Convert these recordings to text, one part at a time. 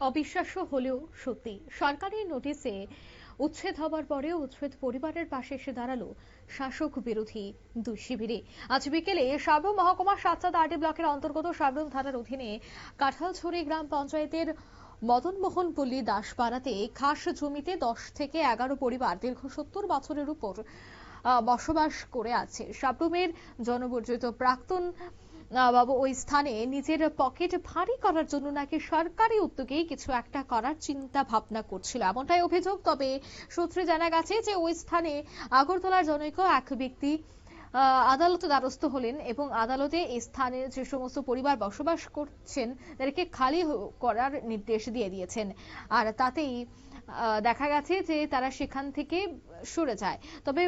অবিশ্বাস্য হলেও সত্যি, সরকারি নোটিশে উচ্ছেদ হবার পরেও উচ্ছেদ পরিবারের পাশে এসে দাঁড়াল শাসক বিরোধী দুই শিবিরে আজ বিকেলে সাবরুম মহকুমা সাতচাঁদ আরডি ব্লকের অন্তর্গত সাবরুম থানার অধীনে কাঁঠালছড়ি গ্রাম পঞ্চায়েতের মদনমোহন পল্লী দাসপাড়াতে খাস জমিতে দশ থেকে এগারো পরিবার দীর্ঘ সত্তর বছরের উপর বসবাস করে আছে। সাবরুমের জনবর্জিত প্রাক্তন বাবু ওই স্থানে নিজের পকেট ভারী করার জন্য নাকি সরকারি উদ্যোগেই কিছু একটা করার চিন্তা ভাবনা করছিল। এমনটাই অভিযোগ, তবে সূত্রে জানা গেছে যে ওই স্থানে আগরতলার জনৈক এক ব্যক্তি আদালতে দ্বারস্থ হলেন এবং আদালতে এই স্থানে যে সমস্ত পরিবার বসবাস করছেন, তাদেরকে খালি করার নির্দেশ দিয়ে দিয়েছেন। আর তাতেই দেখা গেছে যে তারা সেখান থেকে সরে যায়। তবে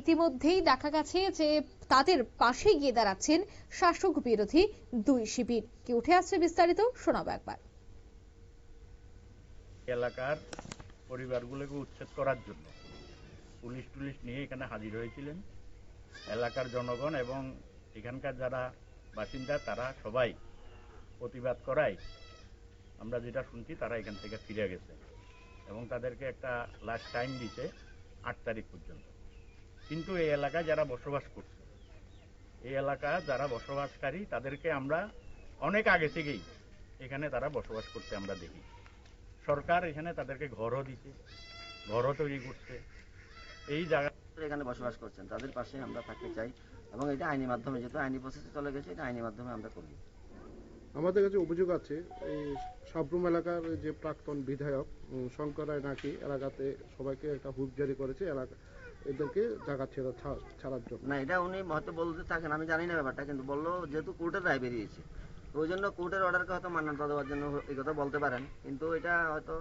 ইতিমধ্যেই দেখা গেছে যে তাদের পাশে গিয়ে দাঁড়াচ্ছেন শাসক বিরোধী দুই শিবির। কি উঠে আসছে বিস্তারিত শোনাবো একবার। এলাকার পরিবারগুলোকে উচ্ছেদ করার জন্য পুলিশ টুলিশ নিয়ে এখানে হাজির হয়েছিলেন। এলাকার জনগণ এবং এখানকার যারা বাসিন্দা, তারা সবাই প্রতিবাদ করায় আমরা যেটা শুনছি, তারা এখান থেকে ফিরে গেছে এবং তাদেরকে একটা লাস্ট টাইম দিতে আট তারিখ পর্যন্ত। কিন্তু এই এলাকায় যারা বসবাস করছে এই এলাকা যারা বসবাসকারী তাদেরকে আমরা অনেক আগে থেকেই এখানে তারা বসবাস করতে আমরা দেখি। সরকার এখানে তাদেরকে ঘরও দিচ্ছে ঘরও তৈরি করছে। এই জায়গা এখানে বসবাস করছেন তাদের পাশে আমরা থাকতে চাই এবং এটা আইনি মাধ্যমে যেহেতু আইনি প্রসেসে চলে গেছে এটা আইনি মাধ্যমে আমরা করব আমাদের কাছে অভিযোগ আছে এই সাবরুম এলাকার যে প্রাক্তন বিধায়ক উম, শঙ্কর রায় নাকি এলাকাতে সবাইকে একটা হুপ জারি করেছে এলাকা এদেরকে জায়গা ছেড়ে ছাড়ার জন্য। না এটা উনি হয়তো বলতে থাকেন আমি জানি না ব্যাপারটা কিন্তু বলল যেহেতু কোর্টের রায় বেরিয়েছে। ওই জন্য কোর্টের অর্ডারকে হয়তো মান্যতা দেওয়ার জন্য এই কথা বলতে পারেন কিন্তু এটা হয়তো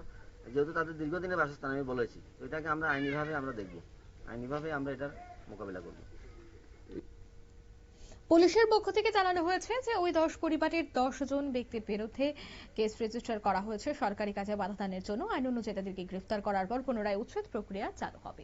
যেহেতু তাদের দীর্ঘদিনের বাসস্থান আমি বলেছি এটাকে আমরা আইনিভাবে আমরা দেখব। আইনিভাবে আমরা এটার মোকাবিলা করব। পুলিশের পক্ষ থেকে জানানো হয়েছে যে ওই দশ পরিবারের দশ জন ব্যক্তির বিরুদ্ধে কেস রেজিস্টার করা হয়েছে সরকারি কাজে বাধা দানের জন্য। আইন অনুযায়ী তাদেরকে গ্রেফতার করার পর পুনরায় উচ্ছেদ প্রক্রিয়া চালু হবে।